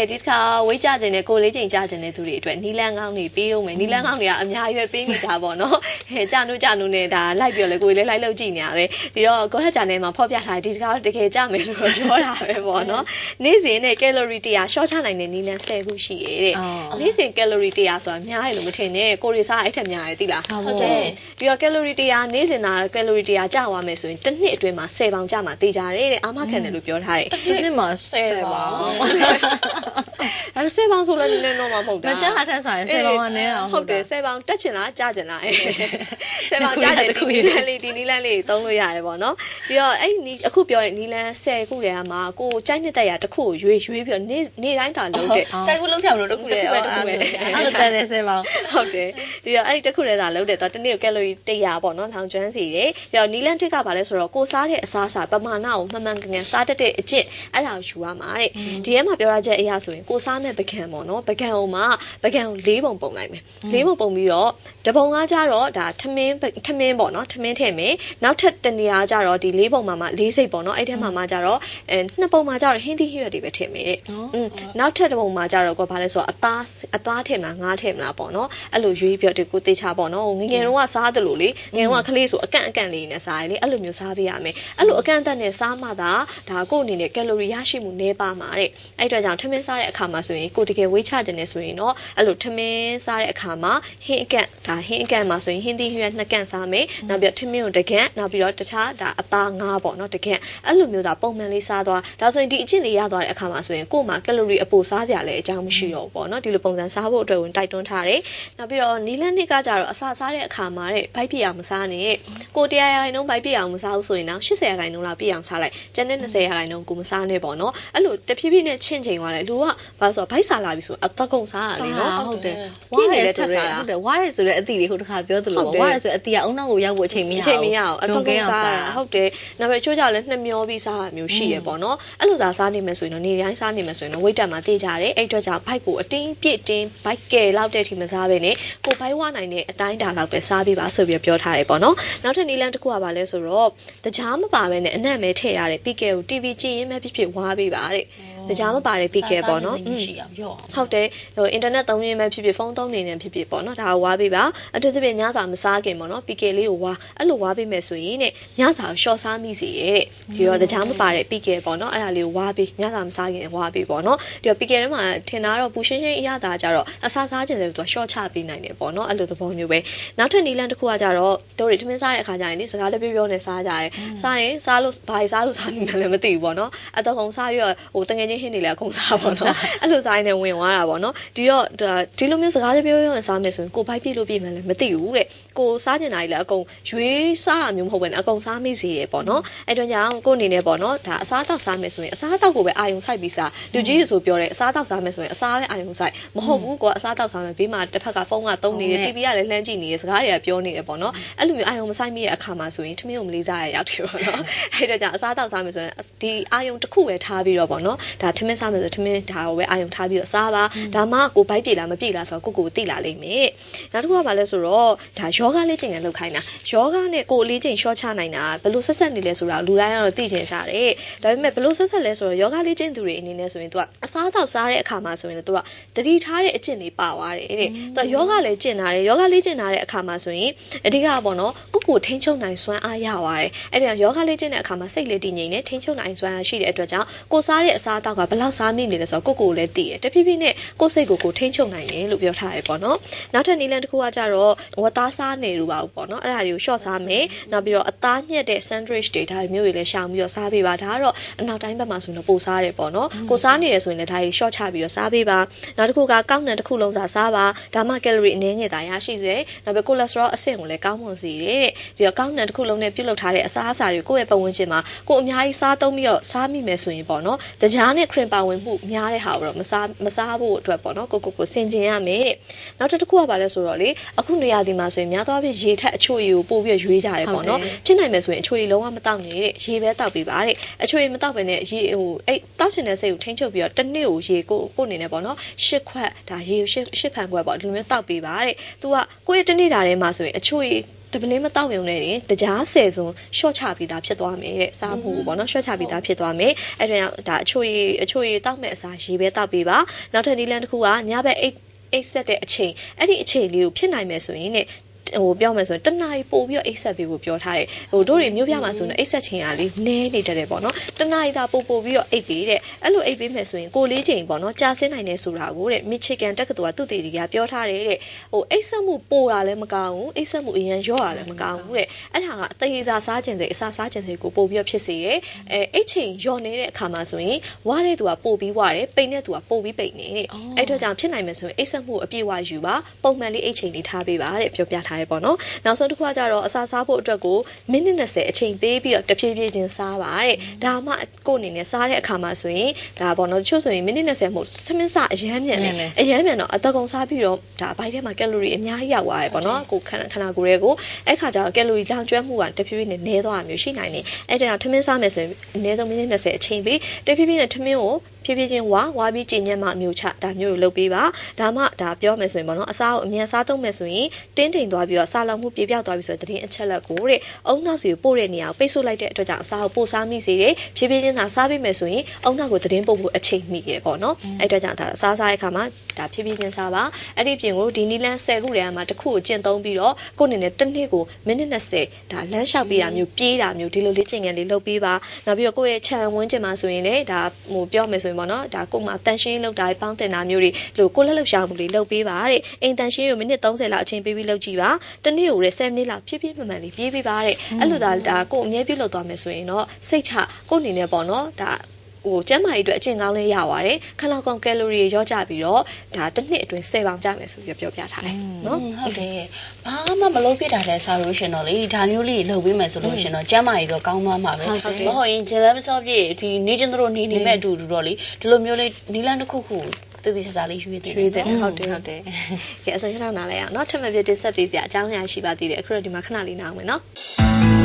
ဲဒီတစ်ခါဝိတ်ကြခြင်းနဲ့ကိုလေးချိန်ကြခြင်းနဲ့သူတွေအတွက်နီလန်းကောင်းတွေပေးအောင်မယ်နီလန်းကောင်းတွေကအများရွယ်ပေးမိကြပါတော့ဟဲ့ကြာနုကြာနုနဲ့ဒါလိုက်ပြောလေကိုလေးလိုက်လောက်ကြည့်နေရပဲဒီတော့ကိုဟက်ချာနယ်မှာဖော်ပြထားဒီတစ်ခါတကယ်ကြမယ်လို့ပြောတာပဲပေါ့နော်နေ့စဉ်နဲ့ကယ်လိုရီ100ရှော့ချနိုင်တဲ့နီလန်း10ခုရှိရဲ့တဲ့နေ့စဉ်ကယ်လိုရီ100ဆိုတာများရလို့မထင်နဲ့ကိုရီစားအဲ့ထက်များရသိလားဟုတ်တယ်ပြီးတော့ကယ်လိုရီ100နေ့စဉ်သာကယ်လိုရီ100ကျသွားမယ်ဆိုရင်တစ်နှစ်အတွင်းမှာ10ပေါင်ကျမှာတေးကြတယ်တဲ့အာမခံတယ်လို့ပြောထားတယ်ဒီနေ့မှာဆယ်ပါအဲဆယ်ပေါင်ဆိုလည်းနည်းနည်းတော့မဟုတ်မတာကြက်ဟာထက်ဆိုင်ဆယ်ပေါင်းကနေအောင်ဟုတ်တယ်ဆယ်ပေါင်တက်ချင်လားကြားချင်လားအဲဆယ်ပေါင်ကြားချင်ဒီနီလန်းလေးဒီနီလန်းလေးသုံးလို့ရတယ်ပေါ့နော်ပြီးတော့အဲ့နီအခုပြောတဲ့နီလန်း10ခုတည်းကမှာကိုကြိုက်နေတဲ့ရတစ်ခုကိုရွေးရွေးပြီးတော့နေ့နေ့တိုင်းသာလုပ်တဲ့ဆိုင်ကူလုံးချောင်လို့တခုလေတစ်ခုပဲတစ်ခုပဲအဲ့လိုတန်တယ်ဆယ်ပေါင်းဟုတ်တယ်ဒီတော့အဲ့ဒီတစ်ခုတည်းသာလုပ်တယ်တော့တနေ့ကိုကယ်လိုရီ100ပေါ့နော်လောင်ကျွမ်းစီတယ်ပြီးတော့နီလန်တစ်ကပါလဲဆိုတော့ကိုစားတဲ့အစားအစာပမာဏကိုမှန်မှန်ကန်ကန်စားတတ်တဲ့အကျင့်အဲ့ဒါကိုယူရမှာတဲ့ဒီထဲမှာပြောရချက်အရာဆိုရင်ကိုစားမဲ့ပကံပေါ့နော်ပကံဟိုမှာပကံကို၄ပုံပုံလိုက်မယ်၄ပုံပုံပြီးတော့တပုံကကြတော့ဒါထမင်းထမင်းပေါ့နော်ထမင်းထည့်မယ်နောက်ထပ်တနေရာကြတော့ဒီ၄ပုံမှာမှ၄စိတ်ပေါ့နော်အဲ့ထဲမှာမှကြတော့အဲနှစ်ပုံမှာကြတော့ဟင်းသီးဟင်းရွက်တွေပဲထည့်မယ်တဲ့อืมနောက်ထပ်တစ်ပုံမှာကြတော့ကိုဘာလဲဆိုတော့အသားအသားထည့်မလားငါးထည့်မလားပေါ့နော်အဲ့လိုရွေးပြီးတော့ဒီကိုတေချာပေါ့နော်ငငယ်တုန်းကစားတယ်လို့လေငယ်တုန်းကကလေးဆိုအကန့်အကန့်လေးနဲ့စားရလေအဲ့လိုမျိုးစားပေးရမယ်အဲ့လိုအကန့်အသတ်နဲ့စားမှသာဒါကိုယ့်အနေနဲ့ကယ်လိုရီရရှိမှုနည်းပါမှာတဲ့အဲ့အတွက်ကြောင့်ထမင်းစားတဲ့အခါမှာဆိုရင်ကိုတကယ်ဝေးချခြင်းနဲ့ဆိုရင်တော့အဲ့လိုထမင်းစားတဲ့အခါမှာဟင်းအကန့်ဒါဟင်းအကန့်မှာဆိုရင်ဟင်းသီးဟင်းရွက်နှစ်ကန့်စားမယ်နောက်ပြီးတော့ထမင်းကိုတစ်ကန့်နောက်ပြီးတော့တခြားဒါအသားငါးပေါ့နော်တစ်ကန့်အဲ့လိုမျိုးသာပုံမှန်လေးစားသွားဒါဆိုရင်ဒီအကျင့်လေးရသွားတဲ့အခါမှာဆိုရင်ကို့မှာကယ်လိုရီအပိုစားစရာလည်းအကြောင်းမရှိတော့ဘူးပေါ့နော်ဒီလိုပုံစံစားဖို့အတွက်ဝင်တိုက်တွန်းထားတယ်နောက်ပြီးတော့နီလန်နစ်ကကြတော့အစာစားတဲ့အခါမှာတဲ့ဘိုက်ပြအောင်မစားနဲ့ကိုတရားရိုင်နှုန်းဘိုက်ပြအောင်မစားဘူးဆိုရင်တော့80ရာခိုင်နှုန်းလောက်ပြအောင်စားလိုက်ကျန်တဲ့20ရာခိုင်နှုန်းကိုမစားနဲ့ပေါ့နော်အဲ့လိုတဖြည်းဖြည်းနဲ့ချင့်ချိန်သွားတယ်လူကဘာလို့ဆိုတော့ဘိုက်စားလာပြီဆိုအသက်ကုန်စားရလေနော်ဟုတ်တယ်ပြည့်နေလဲထပ်စားတာဟုတ်တယ်ဝါရဲဆိုတဲ့အသီးလေးဟိုတစ်ခါပြောသလိုဟုတ်တယ်ဝါရဲဆိုတဲ့အသီးကအုံနောက်ကိုရောက်ဖို့အချိန်မရအချိန်မရအောင်အသက်လွန်ကဲကုန်အောင်စားရတာဟုတ်တယ်နောက်ပြီးချိုးကြလည်းနှစ်မျောပြီးစားရမျိုးရှိရပေါ့နော်အဲ့လိုသာစားနေမယ်ဆိုရင်တော့နေတိုင်းစားနေမယ်ဆိုရင်တော့ဝိတ်တက်မှာတေးကြတယ်အဲ့အတွက်ကြောင့်ဘိုက်ကိုအတင်းပြစ်တင်းဘိုက်ကယ်လောက်တဲ့အထိမစားဘဲနဲ့ကိုဘိုက်ဝနိုင်တဲ့အတိုင်းတာလောက်ပဲစားပြီးပါဆိုပြီးပြောထားတယ်ပေါ့နော်နောက်ထပ်နီလန်တစ်ခုကပါလဲဆိုတော့တကြားမပါဘဲနဲ့အနံ့ပဲထည့်ရတယ် PK ကို TV ကြည့်ရင်ပဲဖြစ်ဖြစ်ဝါပေးပါတဲ့ တကြားမပါတဲ့ PK ပေါ့နော်อืมရှိအောင်ရော့ဟုတ်တယ်ဟိုအင်တာနက်သုံးရင်းပဲဖြစ်ဖြစ်ဖုန်းသုံးနေနေဖြစ်ဖြစ်ပေါ့နော်ဒါကိုဝါပေးပါအထူးသဖြင့်ညစာမစားခင်ပေါ့နော် PK လေးကိုဝါအဲ့လိုဝါပေးမယ်ဆိုရင်တဲ့ညစာကိုရှော့စားမိစေရဲ့တဲ့ဒီတော့တခြားမပါတဲ့ PK ပေါ့နော်အဲ့ဒါလေးကိုဝါပေးညစာမစားခင်ဝါပေးပေါ့နော်ဒီတော့ PK ထဲမှာထင်တာတော့ပူရှင်းရှင်းအရသာကြတော့အစားစားခြင်းတွေသူကရှော့ချပေးနိုင်တယ်ပေါ့နော်အဲ့လိုသဘောမျိုးပဲနောက်ထပ်နီလန်တစ်ခုကကြတော့တို့တွေထမင်းစားတဲ့အခါကျရင်လေစကားလည်းပြောပြောနဲ့စားကြတယ်စားရင်စားလို့ဘာစားလို့စားနေမှလည်းမသိဘူးပေါ့နော်အတော့ခုံစားပြီးတော့ဟိုတငယ်ချင်းဟင်းတွေလည်းအကုန်စားပေါ့နော်အဲ့လိုစားရင်လည်းဝင်သွားတာပေါ့နော်ဒီတော့ဒါဒီလိုမျိုးစကားပြောပြောနဲ့စားမယ်ဆိုရင်ကိုဘိုက်ပြည့်လို့ပြည့်မှလည်းမသိဘူးတဲ့ကိုစားကျင်တာကြီးလည်းအကုန်ရွေးစားတာမျိုးမဟုတ်ဘဲနဲ့အကုန်စားမိစေရပေါ့နော်အဲ့တော့ကြောင့်ကိုအနေနဲ့ပေါ့နော်ဒါအစားတောက်စားမယ်ဆိုရင်အစားတောက်ကိုပဲအာယုံစိုက်ပြီးစားလူကြီးတွေဆိုပြောတယ်အစားတောက်စားမယ်ဆိုရင်အစားပဲအာယုံစိုက်မဟုတ်ဘူးကိုကအစားတောက်စားမယ်ဘေးမှာတစ်ဖက်ကဖုန်းကသုံးနေတယ် TV ကလည်းလှမ်းကြည့်နေတယ်စကားတွေကပြောနေတယ်ပေါ့နော်အဲ့လိုမျိုးအာယုံမဆိုင်မိတဲ့အခါမှာဆိုရင်ထမင်းကိုမလေးစားရရောက်တယ်ပေါ့နော်အဲ့တော့ကြောင့်အစားတောက်စားမယ်ဆိုရင်ဒီအာယုံတစ်ခုပဲထားပြီးတော့ပေါ့နော်ဒါထမင်းစားမယ်ဆိုထမင်းဒါကိုပဲအာယုံထားပြီးတော့စားပါဒါမှကိုဘိုက်ပြေလားမပြေလားဆိုတော့ကိုကိုသိလာလိမ့်မယ်နောက်တစ်ခုကဘာလဲဆိုတော့ဒါယောဂလေးချိန်ကလောက်ခိုင်းတာယောဂနဲ့ကိုလေးချိန်ရှော့ချနိုင်တာဘယ်လိုဆက်ဆက်နေလဲဆိုတာလူတိုင်းကတော့သိချင်ကြတယ်ဒါပေမဲ့ဘယ်လိုဆက်ဆက်လဲဆိုတော့ယောဂလေးချိန်သူတွေအနေနဲ့ဆိုရင်သူကအစားတောက်စားတဲ့အခါမှာဆိုရင်သူကတတိထားတဲ့အကျင့်တွေပါသွားတယ်တဲ့သူကယောဂလည်းကျင့်တာတယ်ယောဂလေးကျင့်တာတဲ့အခါမှာဆိုရင်အဓိကပေါ့နော်ကိုကိုထိန်းချုပ်နိုင်စွမ်းအားရသွားတယ်အဲ့ဒါယောဂလေးကျင့်တဲ့အခါမှာစိတ်လေးတည်ငြိမ်နေထိန်းချုပ်နိုင်စွမ်းအားရှိတဲ့အတွက်ကြောင့်ကိုစားတဲ့အစားအသောက်ကဘယ်လောက်စားမိနေလဲဆိုတော့ကိုကိုလည်းသိတယ်တဖြည်းဖြည်းနဲ့ကိုစိတ်ကိုကိုထိန်းချုပ်နိုင်တယ်လို့ပြောထားတယ်ပေါ့နော်နောက်ထပ်နည်းလမ်းတစ်ခုကကြတော့ဝတ်သားစားနေလို့ပါဘူးပေါ့နော်အဲ့ဒါတွေကို short စားမယ်နောက်ပြီးတော့အသားညက်တဲ့ sandwich တွေဒါမျိုးတွေလည်းရှောင်ပြီးတော့စားပေးပါဒါကတော့အနောက်တိုင်းဘက်မှာဆိုရင်တော့ပိုစားတယ်ပေါ့နော်ကိုစားနေရဆိုရင်လည်းဒါတွေ short ချပြီးတော့စားပေးပါနောက်တစ်ခုကကောက်နှံတစ်ခုလုံးစာစားပါဒါမှ calorie အနည်းငယ်သာရရှိစေနောက်ပြီး cholesterol အဆင့်ကိုလည်းကောင်းမွန်စေတယ်တဲ့ဒီတော့ကောက်နှံတစ်ခုလုံးနဲ့ပြုတ်လုပ်ထားတဲ့အစားအစာတွေကိုယ့်ရဲ့ပတ်ဝန်းကျင်မှာကိုယ်အများကြီးစားသုံးပြီးတော့စားမိမယ်ဆိုရင်ပေါ့နော်တကြားနဲ့ cream ပါဝင်မှုများတဲ့ဟာကိုတော့မစားမစားဖို့အတွက်ပေါ့နော်ကိုကိုကိုစင်ကျင်ရမယ်တဲ့နောက်တစ်ခုကပါလဲဆိုတော့လေအခုနေရာဒီမှာဆိုရင်များသောအားဖြင့်ရေထက်အချို့ရေကိုပို့ပြီးရွေးကြတယ်ပေါ့နော်ဖြစ်နိုင်မယ်ဆိုရင်အချို့ရေလုံးဝမတောက်နဲ့တဲ့ရေပဲတောက်ပေးပါတဲ့အချို့ရေမတောက်ပဲနဲ့ရေဟိုအဲ့တောက်ချင်တဲ့စိတ်ကိုထိန်းချုပ်ပြီးတော့တစ်နေ့ကိုရေကိုကိုအနေနဲ့ပေါ့နော်ရှစ်ခွက်ဒါရေကိုရှစ်ရှစ်ဖန်ခွက်ပေါ့ဒီလိုမျိုးတောက်ပေးပါတဲ့။ तू ကကိုယ့်ရဲ့တစ်နေ့တာထဲမှာဆိုရင်အချို့ရေ တပလင်းမတောက်ရုံနဲ့တင်တကြားဆယ်စုံရှော့ချပြီးသားဖြစ်သွားမယ်တဲ့စားမှုပေါ့နော်ရှော့ချပြီးသားဖြစ်သွားမယ်အဲ့ဒါကြောင့်ဒါအချိုရည်အချိုရည်တောက်မဲ့အစားရေပဲတောက်ပေးပါနောက်ထပ်နည်းလမ်းတစ်ခုကညဘက်အိတ်အိတ်ဆက်တဲ့အချိန်အဲ့ဒီအချိန်လေးကိုဖြစ်နိုင်မယ်ဆိုရင်ね ဟိုပြောမယ်ဆိုရင်တနားရီပို့ပြီးတော့အိတ်ဆက်ပေးဖို့ပြောထားတယ်ဟိုတို့တွေမျိုးပြမှာဆိုရင်အိတ်ဆက်ချိန်ကလေနည်းနေတတ်တယ်ပေါ့နော်တနားရီသာပို့ပို့ပြီးတော့အိတ်ပေးတဲ့အဲ့လိုအိတ်ပေးမယ်ဆိုရင်ကိုလေးချိန်ပေါ့နော်ကြာဆင်းနိုင်တယ်ဆိုတာကိုတဲ့မီချီကန်တက္ကသိုလ်ကသူတည်တီကပြောထားတယ်တဲ့ဟိုအိတ်ဆက်မှုပို့တာလည်းမကောင်းဘူးအိတ်ဆက်မှုအရင်ရော့တာလည်းမကောင်းဘူးတဲ့အဲ့ဒါကအသေးသာစားခြင်းတဲ့အစားစားခြင်းတွေကိုပို့ပြီးတော့ဖြစ်စေတယ်အဲအိတ်ချိန်ရော့နေတဲ့အခါမှာဆိုရင်ဝါတဲ့သူကပို့ပြီးဝါတယ်ပိန်တဲ့သူကပို့ပြီးပိန်နေတဲ့အဲ့တော့ကြောင့်ဖြစ်နိုင်မယ်ဆိုရင်အိတ်ဆက်မှုအပြည့်ဝယူပါပုံမှန်လေးအိတ်ချိန်လေးထားပေးပါတဲ့ပြောပြထားရပေါ့နော်နောက်ဆုံးတစ်ခုကကြတော့အစားစားဖို့အတွက်ကိုမိနစ်20အချိန်ပေးပြီးတော့တဖြည်းဖြည်းချင်းစားပါတဲ့ဒါမှကိုယ့်အနေနဲ့စားတဲ့အခါမှာဆိုရင်ဒါပေါ့နော်တချို့ဆိုရင်မိနစ်20မဟုတ်သမင်းစားအရမ်းမြန်တယ်အရမ်းမြန်တော့အသက်ကုန်စားပြီးတော့ဒါဘိုက်ထဲမှာကယ်လိုရီအများကြီးရောက်သွားတယ်ပေါ့နော်ကိုခန္ဓာခန္ဓာကိုယ်ရဲ့ကိုအဲ့ခါကျတော့ကယ်လိုရီလောင်ကျွမ်းမှုကတဖြည်းဖြည်းနဲ့နည်းသွားတာမျိုးရှိနိုင်တယ်အဲ့ဒါကြောင့်သမင်းစားမယ်ဆိုရင်အနည်းဆုံးမိနစ်20အချိန်ပေးတဖြည်းဖြည်းနဲ့သမင်းကိုဖြည်းဖြည်းချင်းဝါဝါပြီးကျင်ညက်မှမျိုးချဒါမျိုးကိုလုပ်ပေးပါဒါမှဒါပြောမယ်ဆိုရင်ပေါ့နော်အစားကိုအမြန်စားသုံးမယ်ဆိုရင်တင်းတိမ်သွားပြီးတော့စားလောက်မှုပြေပြောက်သွားပြီဆိုတဲ့တင်အချက်လက်ကိုတဲ့အုံနောက်စီကိုပို့တဲ့နေရာကိုပိတ်ဆို့လိုက်တဲ့အတွက်ကြောင့်အစားကိုပို့စားမိစေတယ်ဖြည်းဖြည်းချင်းသာစားပေးမယ်ဆိုရင်အုံနောက်ကိုတင်ပို့ဖို့အချိန်မိရပေါ့နော်အဲ့အတွက်ကြောင့်ဒါအစားစားတဲ့အခါမှာဒါဖြည်းဖြည်းချင်းစားပါအဲ့ဒီပြင်ကိုဒီနီလန်း10ခုတည်းကမှတစ်ခုကိုကျင့်သုံးပြီးတော့ကိုယ့်အနေနဲ့တစ်နေ့ကိုမိနစ်20ဒါလမ်းလျှောက်ပေးတာမျိုးပြေးတာမျိုးဒီလိုလေးကျင့်ငယ်လေးလုပ်ပေးပါနောက်ပြီးတော့ကိုယ့်ရဲ့ခြံဝန်းကျင်မှာဆိုရင်လည်းဒါဟိုပြောမယ်ဆိုရင်ပေါ့နော်ဒါကိုယ်မှာတန်ရှင်းလောက်တာပေါင်းတင်တာမျိုးတွေလို့ကိုယ်လက်လှုပ်ရှားမှုလေးလုပ်ပေးပါတဲ့အိမ်တန်ရှင်းကိုမိနစ်30လောက်အချိန်ပေးပြီးလုပ်ကြည့်ပါတနေ့ကိုလည်း7မိနစ်လောက်ဖြည်းဖြည်းမှန်မှန်လေးပြေးပေးပါတဲ့အဲ့လိုဒါဒါကိုယ်အမြဲပြုလုပ်သွားမယ်ဆိုရင်တော့စိတ်ချကိုယ်အနေနဲ့ပေါ့နော်ဒါ ဟိုကျန်းမာရေးအတွက်အကျင့်ကောင်းလေးရပါတယ်ခဏကောင်ကယ်လိုရီရောကြပြီးတော့ဒါတစ်နှစ်အတွင်း10ပေါင်ကျမယ်ဆိုပြီးပြောပြထားတယ်နော် ဟုတ်တယ်ဘာမှမလုပ်ပြတာလဲစားလို့ရှင်တော့လေဒါမျိုးလေးလုပ်ပေးမယ်ဆိုလို့ရှင်တော့ကျမ်းမာရေးတော့ကောင်းသွားမှာပဲ ဟုတ်တယ် မဟုတ်ရင်ဂျယ်လမဆော့ပြည့်ဒီနေချင်းတို့နေနေမဲ့အတူတူတော့လေဒီလိုမျိုးလေးနီလန်းတစ်ခုခုတည်တည်ဆာဆာလေးရွေးတယ် ရွှေတဲ့ဟုတ်တယ်ဟုတ်တယ်ကဲအစရနောက်နားလဲရအောင်เนาะထပ်မပြတစ်ဆက်ပေးစရာအကြောင်းအရာရှိပါသေးတယ်အခုတော့ဒီမှာခဏလေးနားအောင်မယ်เนาะ